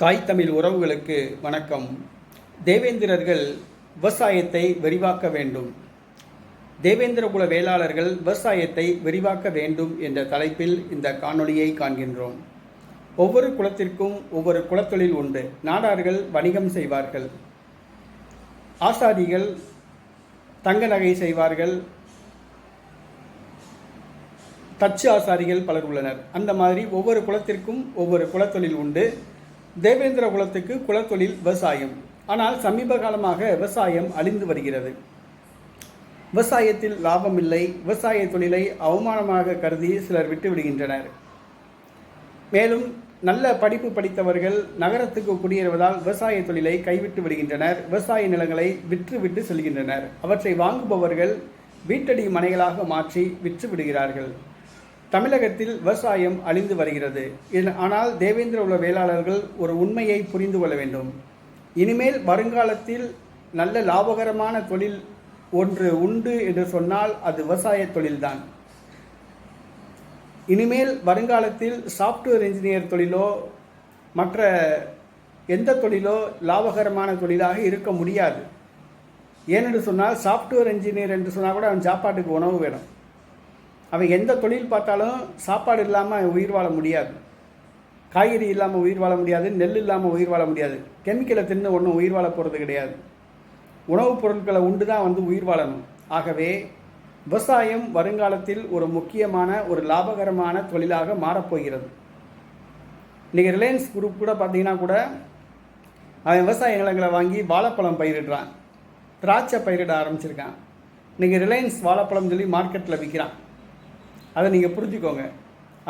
தாய் தமிழ் உறவுகளுக்கு வணக்கம். தேவேந்திரர்கள் விவசாயத்தை விரிவாக்க வேண்டும். தேவேந்திரகுல வேளாளர்கள் விவசாயத்தை விரிவாக்க வேண்டும் என்ற தலைப்பில் இந்த காணொளியை காண்கின்றோம். ஒவ்வொரு குலத்திற்கும் ஒவ்வொரு குலத்தொழில் உண்டு. நாடார்கள் வணிகம் செய்வார்கள். ஆசாரிகள் தங்க நகை செய்வார்கள். தச்சு ஆசாரிகள் பலர் உள்ளனர். அந்த மாதிரி ஒவ்வொரு குலத்திற்கும் ஒவ்வொரு குலத்தொழில் உண்டு. தேவேந்திர குலத்துக்கு குலத்தொழில் விவசாயம். ஆனால் சமீப காலமாக விவசாயம் அழிந்து வருகிறது. விவசாயத்தில் லாபம் இல்லை விவசாய தொழிலை அவமானமாக கருதி சிலர் விட்டு விடுகின்றனர். மேலும் நல்ல படிப்பு படித்தவர்கள் நகரத்துக்கு குடியேறுவதால் விவசாய தொழிலை கைவிட்டு விடுகின்றனர். விவசாய நிலங்களை விற்று விட்டு செல்கின்றனர். அவற்றை வாங்குபவர்கள் வீட்டடி மனைகளாக மாற்றி விற்று விடுகிறார்கள். தமிழகத்தில் விவசாயம் அழிந்து வருகிறது. ஆனால் தேவேந்திர உள்ள வேளாளர்கள் ஒரு உண்மையை புரிந்து கொள்ள வேண்டும். இனிமேல் வருங்காலத்தில் நல்ல லாபகரமான தொழில் ஒன்று உண்டு என்று சொன்னால் அது விவசாய தொழில்தான். இனிமேல் வருங்காலத்தில் சாஃப்ட்வேர் இன்ஜினியர் தொழிலோ மற்ற எந்த தொழிலோ லாபகரமான தொழிலாக இருக்க முடியாது. ஏனென்று சொன்னால் சாஃப்ட்வேர் இன்ஜினியர் என்று சொன்னால் கூட அவன் சாப்பாட்டுக்கு உணவு வேணும். அவன் எந்த தொழில் பார்த்தாலும் சாப்பாடு இல்லாமல் உயிர் வாழ முடியாது. காய்கறி இல்லாமல் உயிர் வாழ முடியாது நெல் இல்லாமல் உயிர் வாழ முடியாது. கெமிக்கலை தின்னு ஒன்றும் உயிர் வாழ போகிறது கிடையாது. உணவுப் பொருட்களை உண்டு தான் வந்து உயிர் வாழணும். ஆகவே விவசாயம் வருங்காலத்தில் ஒரு முக்கியமான ஒரு லாபகரமான தொழிலாக மாறப்போகிறது. இன்றைக்கி ரிலையன்ஸ் குரூப் கூட பார்த்தீங்கன்னா கூட அவன் விவசாய நிலங்களை வாங்கி வாழைப்பழம் பயிரிடுறான். திராட்சை பயிரிட ஆரம்பிச்சிருக்கான். இன்றைக்கி ரிலையன்ஸ் வாழைப்பழம் சொல்லி மார்க்கெட்டில் விற்கிறான். அதை நீங்கள் புரிஞ்சுக்கோங்க.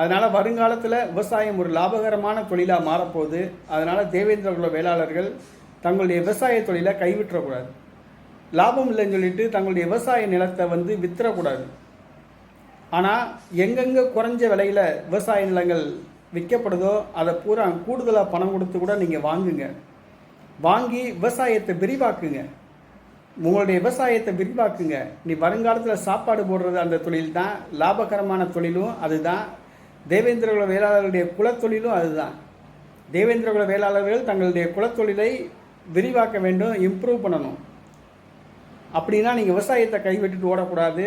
அதனால் வருங்காலத்தில் விவசாயம் ஒரு லாபகரமான தொழிலாக மாறப்போகுது. அதனால் தேவேந்திர குல வேளாளர்கள் தங்களுடைய விவசாய தொழிலை கைவிற்றக்கூடாது லாபம் இல்லைன்னு சொல்லிட்டு தங்களுடைய விவசாய நிலத்தை வந்து வித்துறக்கூடாது. ஆனால் எங்கெங்கே குறைஞ்ச விலையில் விவசாய நிலங்கள் விற்கப்படுதோ அதை பூரா கூடுதலாக பணம் கொடுத்து கூட நீங்கள் வாங்குங்க. வாங்கி விவசாயத்தை விரிவாக்குங்க. உங்களுடைய விவசாயத்தை விரிவாக்குங்க. நீ வருங்காலத்தில் சாப்பாடு போடுறது அந்த தொழில் தான் லாபகரமான தொழிலும் அதுதான். தேவேந்திரகுல வேளாளர்களுடைய குலத்தொழிலும் அதுதான். தேவேந்திரகுல வேளாளர்கள் தங்களுடைய குலத்தொழிலை விரிவாக்க வேண்டும் இம்ப்ரூவ் பண்ணணும். அப்படின்னா நீங்கள் விவசாயத்தை கைவிட்டுட்டு ஓடக்கூடாது.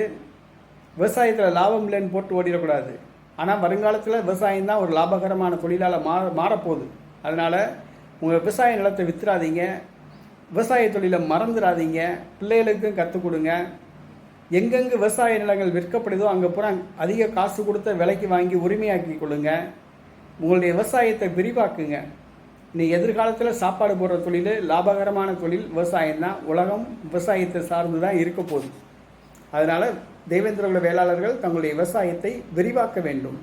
விவசாயத்தில் லாபம் இல்லைன்னு போட்டு ஓடிடக்கூடாது. ஆனால் வருங்காலத்தில் விவசாயம் தான் ஒரு லாபகரமான தொழிலால் மாற மாறப்போகுது. அதனால் உங்கள் விவசாய நிலத்தை வித்துறாதீங்க. விவசாய தொழிலை மறந்துடாதீங்க. பிள்ளைகளுக்கும் கற்றுக் கொடுங்க. எங்கெங்கு விவசாய நிலங்கள் விற்கப்படுதோ அங்கே பூரா அதிக காசு கொடுத்த விலைக்கு வாங்கி உரிமையாக்கி கொள்ளுங்க. உங்களுடைய விவசாயத்தை விரிவாக்குங்க. நீ எதிர்காலத்தில் சாப்பாடு போடுற தொழில் லாபகரமான தொழில் விவசாயம் தான் உலகம் விவசாயத்தை சார்ந்து தான் இருக்க போகுது. அதனால் தேவேந்திரகுல வேளாளர்கள் தங்களுடைய விவசாயத்தை விரிவாக்க வேண்டும்.